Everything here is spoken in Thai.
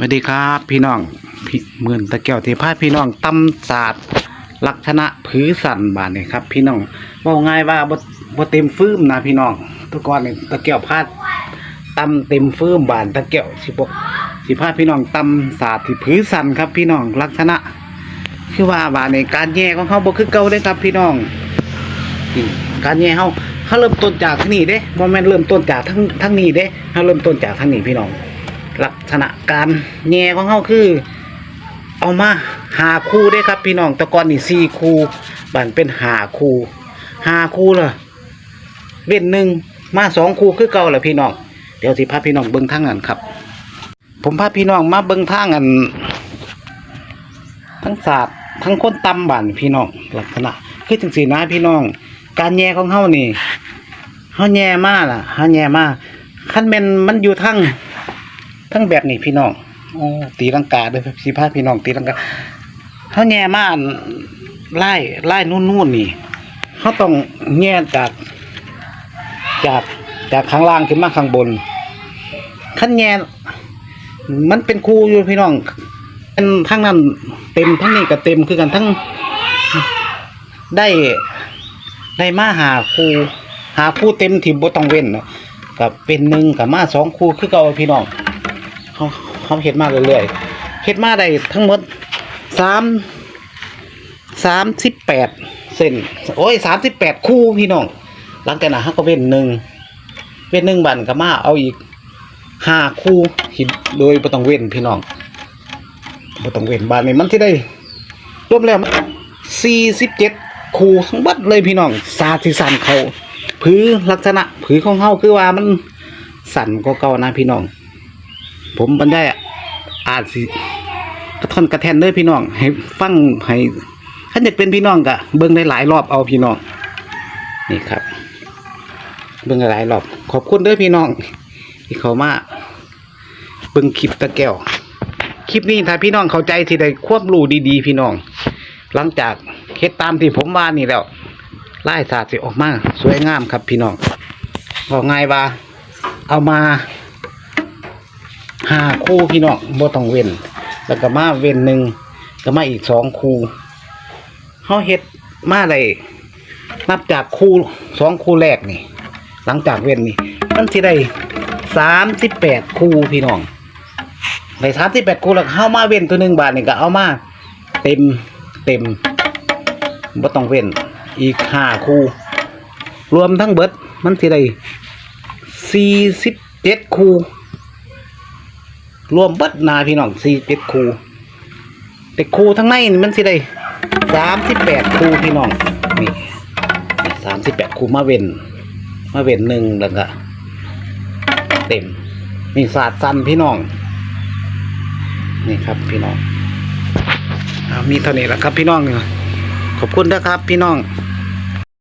สวัสดีครับพี่น้องพี่หมื่นตะเกียวที่พาพี่น้องตำศาสตร์ลักษณะผือสันบานนี่ครับ พี่น้องว่าง่ายว่าบ่บ่เต็มฟื้มนะพี่น้องตุกอนนี่ตะเกียวพาดตำเต็มฟื้มบานตะเกียวสิบสิพาพี่น้องตำศาสตร์ที่ผือสันครับพี่น้องลักษณะ คือว่าบานในการแย่ของเขาบ่คือเก่าเด้ครับพี่น้องการแย่เขาเขาเริ่มต้นจากที่นี่เด้บ่แม่นเริ่มต้นจากทั้งทั้งนี้เด้เขาเริ่มต้นจากทั้งนี้พี่น้อง ลักษณะการแง่ของเขาคือ เอามาหาคู่ได้ครับ พี่น้องตะกอนนี่สี่คู่บันเป็นหาคู่หาคู่เลยเว้นหนึ่งมาสองคู่คือเก่าแหละพี่น้องเดี๋ยวสิพาพี่น้องเบิ้งทางนั้นครับ ผมพาพี่น้องมาเบิ้งทางอัน ทั้งศาสตร์ทั้งคนตำบันพี่น้องลักษณะคือถึงสีนะพี่น้อง การแย่ของเขานี่เขาแย่มากล่ะเขาแย่มากขั้นเป็นมันอยู่ทั้ง ทั้งแบบนี้พี่น้องอตีลังกาเด้วยสิพาพี่น้องตีลังกาเขาแง่มาไล่ไล่นู่นนู่นนี่เขาต้องแง่จากจากจากข้างล่างขึ้นมาข้างบนขั้นแง่มันเป็นครูอยู่พี่น้องเป็นทั้งนั้นเต็มทั้งนี้ก็เต็มคือกันทั้งได้ได้มาหาครูหาครูเต็มที่บ่ต้องเว้นเนาะกับเป็นหนึ่งกับมาสองครูคือเก่าพี่น้อง เขาเขาเฮ็ดมาเรื่อยๆเฮ็ดมาได้ทั้งหมดสามสามสิบแปดเส้นโอ้ยสามสิบแปดคู่พี่น้องหลังจากนั้นเขาก็เว้นหนึ่งเว้นหนึ่งบันก็มาเอาอีกห้าคู่หินโดยบ่ต้องเว้นพี่น้องบ่ต้องเว้นบานนี้มันที่ได้รวมแล้วสี่สิบเจ็ดคู่ทั้งหมดเลยพี่น้องสาธิสันเขาผือลักษณะ ผือของเขาคือว่ามันสั่นก็เก่านะพี่น้อง ผมบรรยายอาจสิกระท่อนกระแทนเด้อพี่น้อง ให้ฟังให้ถ้าอยากเป็นพี่น้องก็เบิ่งได้หลายรอบเอาพี่น้อง นี่ครับ เบิ่งหลายรอบ ขอบคุณเด้อพี่น้อง ที่เขามาเบิ่งคลิปตะแก้วคลิปนี้ถ้าพี่น้องเข้าใจที่ได้ควบรู้ดีๆ พี่น้อง หลังจากเฮ็ดตามที่ผมว่านี่แล้วไลายศาสตร์สิออกมา สวยงามครับพี่น้องบอกง่ายว่า เอามา ห้าคู่พี่น้องบ่ต้องเว้น แล้วก็มาเว้นหนึ่งก็มาอีกสองคู่เฮาเฮ็ดมาได้นับจากคู่สองคู่แรกนี่ หลังจากเว้นนี่มันสิได้สามสิบแปดคู่พี่น้องได้สามสิบแปดคู่แล้วเฮามาเว้นตัวหนึ่งบาทนี่ก็เอามาเต็มเต็มบ่ต้องเว้นอีกห้าคู่ รวมทั้งเบิดมันสิได้สี่สิบเจ็ดคู่ รวมเบิดนาพี่น้องสี่เป็ดคูแต่คูทั้งในนี่มันสิได้สามสิบแปดคูพี่น้องนี่สามสิบแปดคูมาเวนมาเวนหนึ่งแล้วก็เต็มนี่ศาสตร์สั้นพี่น้อง นี่ครับพี่น้องอมีเท่านี้แหละครับพี่น้องขอบคุณนะครับพี่น้อง